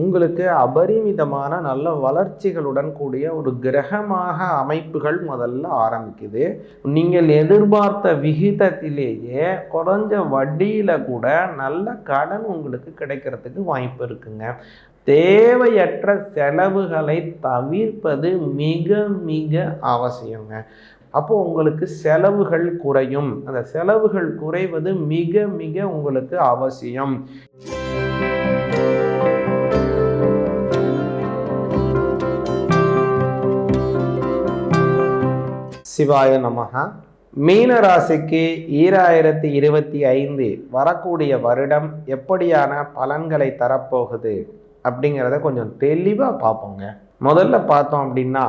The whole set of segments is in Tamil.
உங்களுக்கு அபரிமிதமான நல்ல வளர்ச்சிகளுடன் கூடிய ஒரு கிரகமாக அமைப்புகள் முதல்ல ஆரம்பிக்குது. நீங்கள் எதிர்பார்த்த விகிதத்திலேயே குறைஞ்ச வட்டியில் கூட நல்ல கடன் உங்களுக்கு கிடைக்கிறதுக்கு வாய்ப்பு இருக்குங்க. தேவையற்ற செலவுகளை தவிர்ப்பது மிக மிக அவசியங்க. அப்போது உங்களுக்கு செலவுகள் குறையும். அந்த செலவுகள் குறைவது மிக மிக உங்களுக்கு அவசியம். சிவாய நமகா மீன ராசிக்கு ஈராயிரத்தி இருபத்தி ஐந்து வரக்கூடிய வருடம் எப்படியான பலன்களை தரப்போகுது அப்படிங்கிறத கொஞ்சம் தெளிவாக பார்ப்போங்க. முதல்ல பார்த்தோம் அப்படின்னா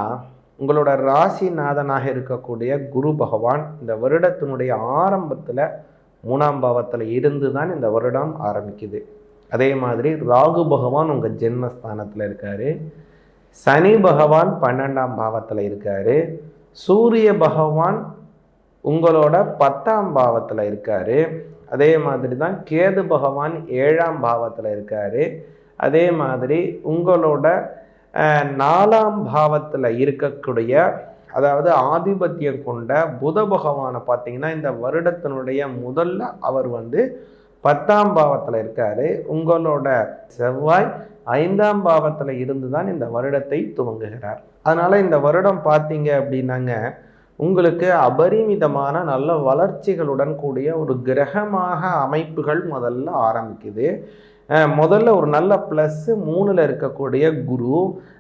உங்களோட ராசிநாதனாக இருக்கக்கூடிய குரு பகவான் இந்த வருடத்தினுடைய ஆரம்பத்தில் மூணாம் பாவத்தில் இருந்து தான் இந்த வருடம் ஆரம்பிக்குது. அதே மாதிரி ராகு பகவான் உங்கள் ஜென்மஸ்தானத்தில் இருக்காரு. சனி பகவான் பன்னெண்டாம் பாவத்தில் இருக்காரு. சூரிய பகவான் உங்களோட பத்தாம் பாவத்தில் இருக்காரு. அதே மாதிரி தான் கேது பகவான் ஏழாம் பாவத்தில் இருக்காரு. அதே மாதிரி உங்களோட நாலாம் பாவத்தில் இருக்கக்கூடிய அதாவது ஆதிபத்தியம் கொண்ட புத பகவானை பார்த்தீங்கன்னா இந்த வருடத்தினுடைய முதல்ல அவர் வந்து பத்தாம் பாவத்தில் இருக்காரு. உங்களோட செவ்வாய் ஐந்தாம் பாவத்தில் இருந்து தான் இந்த வருடத்தை துவங்குகிறார். அதனால் இந்த வருடம் பார்த்தீங்க அப்படின்னாங்க உங்களுக்கு அபரிமிதமான நல்ல வளர்ச்சிகளுடன் கூடிய ஒரு கிரகமாக அமைப்புகள் முதல்ல ஆரம்பிக்குது. முதல்ல ஒரு நல்ல ப்ளஸ்ஸு மூணில் இருக்கக்கூடிய குரு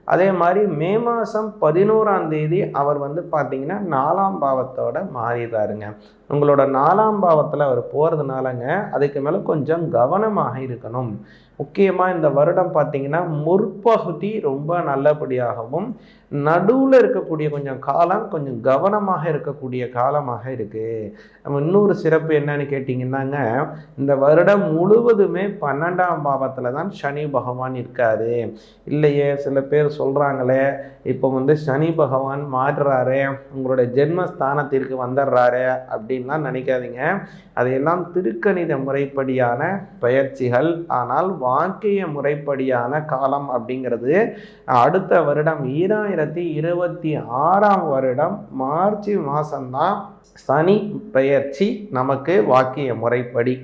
அதே மாதிரி மே மாதம் பதினோராம் தேதி அவர் வந்து பார்த்தீங்கன்னா நாலாம் பாவத்தோட மாறிடுறாருங்க. உங்களோட நாலாம் பாவத்தில் அவர் போகிறதுனாலங்க அதுக்கு மேலே கொஞ்சம் கவனமாக இருக்கணும். முக்கியமாக இந்த வருடம் பார்த்தீங்கன்னா முற்பகுதி ரொம்ப நல்லபடியாகவும் நடுவில் இருக்கக்கூடிய கொஞ்சம் காலம் கொஞ்சம் கவனமாக இருக்கக்கூடிய காலமாக இருக்குது நம்ம இன்னொரு சிறப்பு என்னன்னு கேட்டிங்கன்னாங்க இந்த வருடம் முழுவதுமே பன்னெண்டாம் பாவத்தில் தான் சனி பகவான் இருக்காரு. இல்லையே சில பேர் சொல்கிறாங்களே இப்போ வந்து சனி பகவான் மாறுறாரு உங்களோட ஜென்மஸ்தானத்திற்கு வந்துடுறாரு அப்படின்லாம் நினைக்காதீங்க. அதையெல்லாம் திருக்கணித முறைப்படியான பயிற்சிகள் ஆனால் வாக்கிய முறைப்படியான காலம் அப்படிங்கிறது அடுத்த வருடம் ஈராயிரத்தி இருபத்தி ஆறாம் வருடம் மார்ச் மாதம்தான் சனி பெயர்ச்சி நமக்கு வாக்கிய முறைப்படி.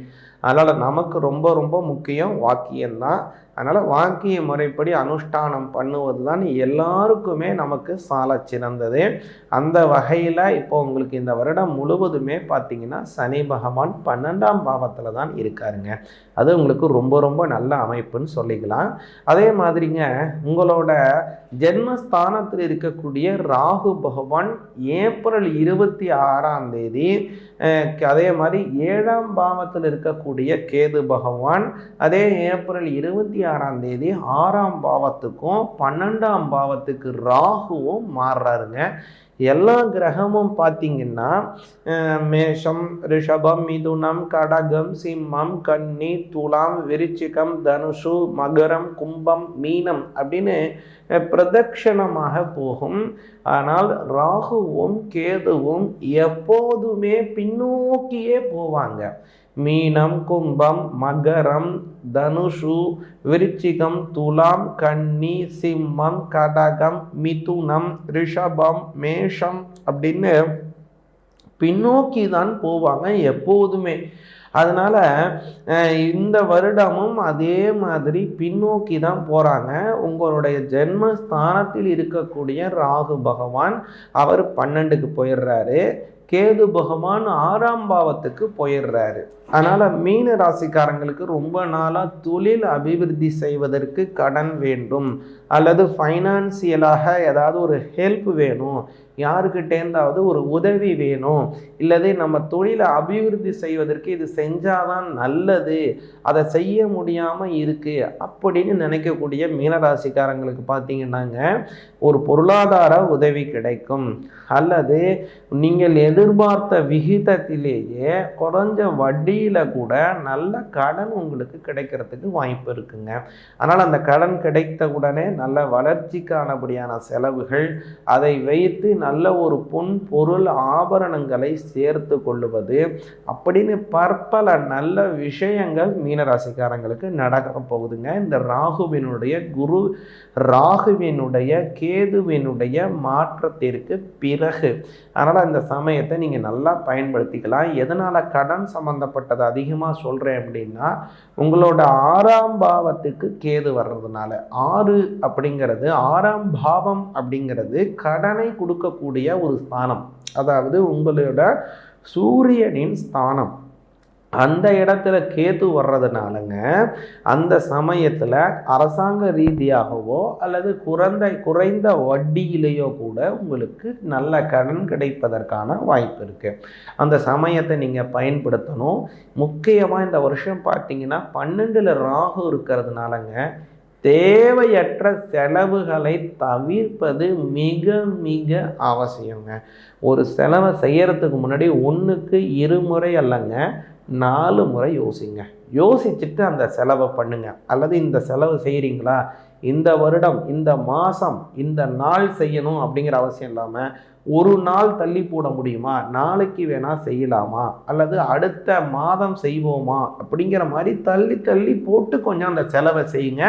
அதனால் நமக்கு ரொம்ப ரொம்ப முக்கியம் வாக்கியம்தான். அதனால் வாக்கிய முறைப்படி அனுஷ்டானம் பண்ணுவது தான் எல்லாருக்குமே நமக்கு சால சிறந்தது. அந்த வகையில் இப்போ உங்களுக்கு இந்த வருடம் முழுவதுமே பார்த்திங்கன்னா சனி பகவான் பன்னெண்டாம் பாவத்தில் தான் இருக்காருங்க. அது உங்களுக்கு ரொம்ப ரொம்ப நல்ல அமைப்புன்னு சொல்லிக்கலாம். அதே மாதிரிங்க உங்களோட ஜென்மஸ்தானத்தில் இருக்கக்கூடிய ராகு பகவான் ஏப்ரல் இருபத்தி ஆறாம் தேதி அதே மாதிரி ஏழாம் பாவத்தில் இருக்கக்கூடிய கேது பகவான் அதே ஏப்ரல் இருபத்தி ஆறாம் தேதி ஆறாம் பாவத்துக்கும் பன்னெண்டாம் பாவத்துக்கு ராகுவும் மாறுறாருங்க. எல்லா கிரகமும் பார்த்தீங்கன்னா மேஷம் ரிஷபம் மிதுனம் கடகம் சிம்மம் கன்னி துலாம் விருச்சிகம் தனுஷு மகரம் கும்பம் மீனம் அப்படின்னு பிரதட்சணமாக போகும். ஆனால் ராகுவும் கேதுவும் எப்போதுமே பின்னோக்கியே போவாங்க. மீனம் கும்பம் மகரம் தனுஷு விருச்சிகம் துலாம் கன்னி சிம்மம் கடகம் மிதுனம் ரிஷபம் மேஷம் அப்படின்னு பின்னோக்கி தான் போவாங்க எப்போதுமே. அதனால இந்த வருடமும் அதே மாதிரி பின்னோக்கி தான் போகிறாங்க உங்களுடைய ஜென்மஸ்தானத்தில் இருக்கக்கூடிய ராகு பகவான் அவர் பன்னெண்டுக்கு போயிடுறாரு. கேது பகவான் ஆறாம் பாவத்துக்கு போயிடுறாரு. அதனால மீன ராசிக்காரங்களுக்கு ரொம்ப நாளா தொழில் அபிவிருத்தி செய்வதற்கு கடன் வேண்டும். அல்லது ஃபைனான்சியலாக ஏதாவது ஒரு ஹெல்ப் வேணும். யாருக்கிட்டேந்தாவது ஒரு உதவி வேணும். இல்லது நம்ம தொழிலை அபிவிருத்தி செய்வதற்கு இது செஞ்சாதான் நல்லது அதை செய்ய முடியாமல் இருக்கு அப்படின்னு நினைக்கக்கூடிய மீனராசிக்காரங்களுக்கு பார்த்தீங்கன்னாங்க ஒரு பொருளாதார உதவி கிடைக்கும். அல்லது நீங்கள் எதிர்பார்த்த விகிதத்திலேயே குறைஞ்ச வட்டியில் கூட நல்ல கடன் உங்களுக்கு கிடைக்கிறதுக்கு வாய்ப்பு இருக்குங்க. அதனால் அந்த கடன் கிடைத்த உடனே நல்ல வளர்ச்சிக்கானபடியான செலவுகள் அதை வைத்து நல்ல ஒரு பொன் பொருள் ஆபரணங்களை சேர்த்து கொள்ளுவது அப்படின்னு பற்பல நல்ல விஷயங்கள் மீனராசிக்காரங்களுக்கு நடக்க போகுதுங்க. இந்த ராகுவினுடைய குரு ராகுவினுடைய கேதுவினுடைய மாற்றத்திற்கு பிறகு. அதனால் அந்த சமயத்தை நீங்கள் நல்லா பயன்படுத்திக்கலாம். எதனால் கடன் சம்மந்தப்பட்டது அதிகமாக சொல்கிறேன் அப்படின்னா உங்களோட ஆறாம் பாவத்துக்கு கேது வர்றதுனால. ஆறு அப்படிங்கிறது ஆறாம் பாவம் அப்படிங்கிறது கடனை கொடுக்க கொடுக்கக்கூடிய ஒரு ஸ்தானம். அதாவது உங்களோட சூரியனின் ஸ்தானம். அந்த இடத்துல கேத்து வர்றதுனாலங்க அந்த சமயத்தில் அரசாங்க ரீதியாகவோ அல்லது குறைந்த குறைந்த வட்டியிலேயோ கூட உங்களுக்கு நல்ல கடன் கிடைப்பதற்கான வாய்ப்பு இருக்குது அந்த சமயத்தை நீங்கள் பயன்படுத்தணும். முக்கியமாக இந்த வருஷம் பார்த்தீங்கன்னா பன்னெண்டில் ராகு இருக்கிறதுனாலங்க தேவையற்ற செலவுகளை தவிர்ப்பது மிக மிக அவசியங்க. ஒரு செலவை செய்யறதுக்கு முன்னாடி ஒன்றுக்கு இருமுறை அல்லங்க நாலு முறை யோசிங்க. யோசிச்சுட்டு அந்த செலவை பண்ணுங்க. அல்லது இந்த செலவு செய்கிறீங்களா இந்த வருடம் இந்த மாதம் இந்த நாள் செய்யணும் அப்படிங்கிற அவசியம் இல்லாமல் ஒரு நாள் தள்ளி போட முடியுமா? நாளைக்கு வேணால் செய்யலாமா? அல்லது அடுத்த மாதம் செய்வோமா? அப்படிங்கிற மாதிரி தள்ளி தள்ளி போட்டு கொஞ்சம் அந்த செலவை செய்யுங்க.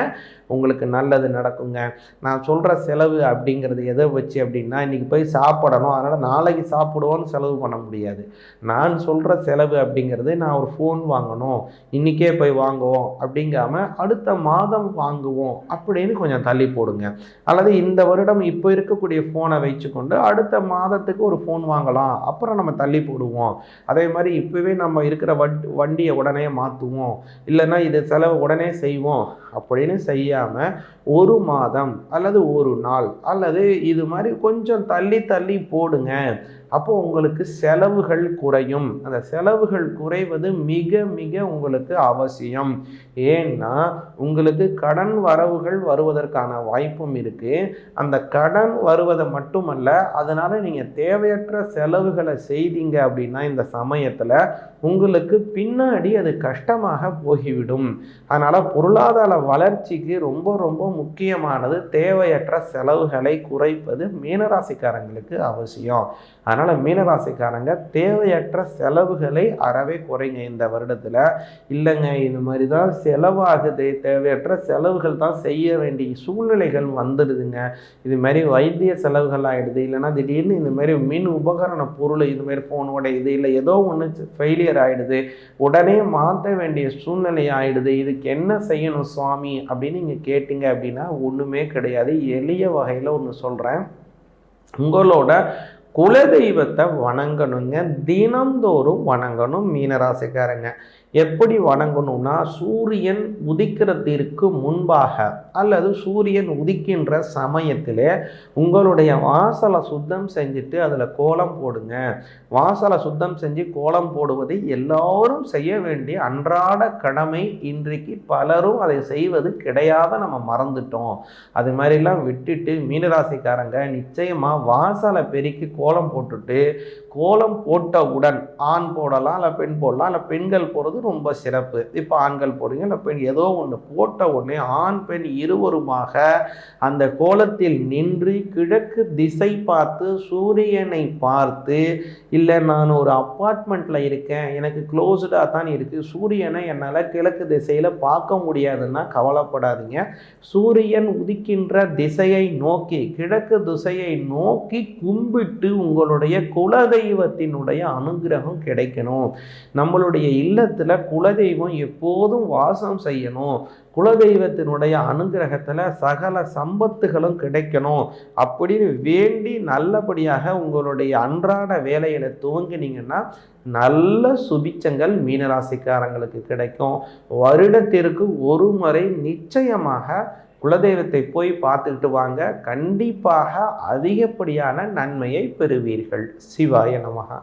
உங்களுக்கு நல்லது நடக்குங்க. நான் சொல்கிற செலவு அப்படிங்கிறது எதை வச்சு அப்படின்னா இன்றைக்கி போய் சாப்பிடணும். அதனால் நாளைக்கு சாப்பிடுவோன்னு செலவு பண்ண முடியாது. நான் சொல்கிற செலவு அப்படிங்கிறது நான் ஒரு ஃபோன் வாங்கணும். இன்றைக்கே போய் வாங்குவோம். அப்படிங்காம அடுத்த மாதம் வாங்குவோம் அப்படின்னு கொஞ்சம் தள்ளி போடுங்க. அல்லது இந்த வருடம் இப்போ இருக்கக்கூடிய ஃபோனை வச்சுக்கொண்டு அடுத்த மாதத்துக்கு ஒரு ஃபோன் வாங்கலாம். அப்புறம் நம்ம தள்ளி போடுவோம். அதே மாதிரி இப்போவே நம்ம இருக்கிற வண்டியை உடனே மாற்றுவோம் இல்லைன்னா இது செலவு உடனே செய்வோம் அப்படின்னு செய்ய செய்யாமல் ஒரு மாதம் அல்லது ஒரு நாள் அல்லது இது மாதிரி கொஞ்சம் தள்ளி தள்ளி போடுங்க. அப்போது உங்களுக்கு செலவுகள் குறையும். அந்த செலவுகள் குறைவது மிக மிக உங்களுக்கு அவசியம். ஏன்னா உங்களுக்கு கடன் வரவுகள் வருவதற்கான வாய்ப்பும் இருக்குது அந்த கடன் வருவதை மட்டுமல்ல அதனால் நீங்கள் தேவையற்ற செலவுகளை செய்தீங்க அப்படின்னா இந்த சமயத்தில் உங்களுக்கு பின்னாடி அது கஷ்டமாக போகிவிடும். அதனால் பொருளாதார வளர்ச்சிக்கு ரொம்ப ரொம்ப முக்கியமானது தேவையற்ற செலவுகளை குறைப்பது மீனராசிக்காரங்களுக்கு அவசியம். அதனால் மீனராசிக்காரங்க தேவையற்ற செலவுகளை அறவே குறைங்க இந்த வருடத்தில். இல்லைங்க இது மாதிரி தான் செலவாகுது. தேவையற்ற செலவுகள் தான் செய்ய வேண்டிய சூழ்நிலைகள் வந்துடுதுங்க. இது மாதிரி வைத்திய செலவுகள் ஆகிடுது இல்லைன்னா திடீர்னு இந்த மாதிரி மின் உபகரண பொருள் இது மாதிரி ஃபோன் உடையுது. இல்லை ஏதோ ஒன்று ஃபெயிலியர் ஆகிடுது உடனே மாற்ற வேண்டிய சூழ்நிலை ஆகிடுது இதுக்கு என்ன செய்யணும் சுவாமி அப்படின்னு நீங்கள் கேட்டீங்க அப்படின்னா ஒன்றுமே கிடையாது. எளிய வகையில் ஒன்று சொல்கிறேன் உங்களோட குலதெய்வத்தை வணங்கணுங்க. தினந்தோறும் வணங்கணும் மீனராசிக்காரங்க. எப்படி வணங்கணும்னா சூரியன் உதிக்கிறதிற்கு முன்பாக அல்லது சூரியன் உதிக்கின்ற சமயத்தில் உங்களுடைய வாசலை சுத்தம் செஞ்சுட்டு அதில் கோலம் போடுங்க. வாசலை சுத்தம் செஞ்சு கோலம் போடுவது எல்லோரும் செய்ய வேண்டிய அன்றாட கடமை இன்றைக்கு பலரும் அதை செய்வது கிடையாத நம்ம மறந்துட்டோம். அது மாதிரிலாம் விட்டுட்டு மீனராசிக்காரங்க நிச்சயமாக வாசலை பெருக்கி கோலம் போட்டுட்டு கோலம் போட்டவுடன் ஆண் போடலாம் இல்லை பெண் போடலாம் இல்லை பெண்கள் போடுறது ரொம்ப சிறப்பு. இப்போ ஆண்கள் போடுங்க இல்லை பெண்? ஏதோ ஒன்று போட்ட உடனே ஆண் பெண் இருவருமாக அந்த கோலத்தில் நின்று கிழக்கு திசை பார்த்து சூரியனை பார்த்து இல்லை நான் ஒரு அப்பார்ட்மெண்ட்டில் இருக்கேன். எனக்கு க்ளோஸ்டாக தான் இருக்குது சூரியனை என்னால் கிழக்கு திசையில் பார்க்க முடியாதுன்னா கவலைப்படாதீங்க. சூரியன் உதிக்கின்ற திசையை நோக்கி கிழக்கு திசையை நோக்கி கும்பிட்டு உங்களுடைய குலதெய்வத்தினுடைய அனுகிரகம் கிடைக்கணும். நம்மளுடைய இல்லத்தில் குலதெய்வம் எப்போதும் வாசம் செய்யணும். குலதெய்வத்தினுடைய அனுகிரகத்தில் சகல சம்பத்துகளும் கிடைக்கணும். அப்படின்னு வேண்டி நல்லபடியாக உங்களுடைய அன்றாட வேலைகளை துவங்கினீங்கன்னா நல்ல சுபிச்சங்கள் மீனராசிக்காரங்களுக்கு கிடைக்கும். வருடத்திற்கு ஒரு முறை நிச்சயமாக குலதெய்வத்தை போய் பார்த்துக்கிட்டு வாங்க. கண்டிப்பாக அதிகப்படியான நன்மையை பெறுவீர்கள். சிவாய நமகா